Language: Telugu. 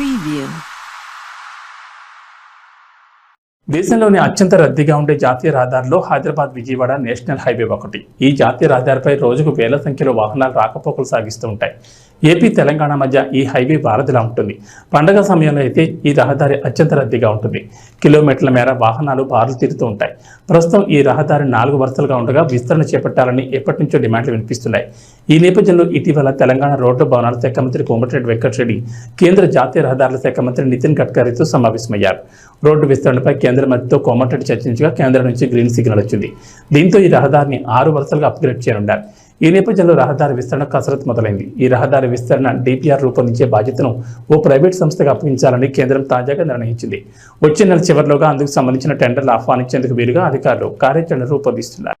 preview. దేశంలోని అత్యంత రద్దీగా ఉండే జాతీయ రహదారిలో హైదరాబాద్ విజయవాడ నేషనల్ హైవే ఒకటి. ఈ జాతీయ రహదారిపై రోజుకు వేల సంఖ్యలో వాహనాలు రాకపోకలు సాగిస్తూ ఉంటాయి. ఏపీ తెలంగాణ మధ్య ఈ హైవే వారధిలా ఉంటుంది. పండగ సమయంలో అయితే ఈ రహదారి అత్యంత రద్దీగా ఉంటుంది. కిలోమీటర్ల మేర వాహనాలు బారులు తీరుతూ ఉంటాయి. ప్రస్తుతం ఈ రహదారి నాలుగు వరుసలుగా ఉండగా విస్తరణ చేపట్టాలని ఎప్పటి నుంచో డిమాండ్లు వినిపిస్తున్నాయి. ఈ నేపథ్యంలో ఇటీవల తెలంగాణ రోడ్డు భవనాల శాఖ మంత్రి కోమటిరెడ్డి వెంకటరెడ్డి కేంద్ర జాతీయ రహదారుల శాఖ మంత్రి నితిన్ గడ్కరీతో సమావేశమయ్యారు. రోడ్డు విస్తరణపై కేంద్ర మంత్రితో కోమటిరెడ్డి చర్చించగా కేంద్రం నుంచి గ్రీన్ సిగ్నల్ వచ్చింది. దీంతో ఈ రహదారిని ఆరు వరుసలుగా అప్గ్రేడ్ చేయనున్నారు. ఈ నేపథ్యంలో రహదారి విస్తరణ కసరత్తు మొదలైంది. ఈ రహదారి విస్తరణ డిపిఆర్ రూపొందించే బాధ్యతను ఓ ప్రైవేట్ సంస్థకు అప్పగించాలని కేంద్రం తాజాగా నిర్ణయించింది. వచ్చే నెల చివరిలోగా అందుకు సంబంధించిన టెండర్లు ఆహ్వానించేందుకు వీలుగా అధికారులు కార్యాచరణ రూపొందిస్తున్నారు.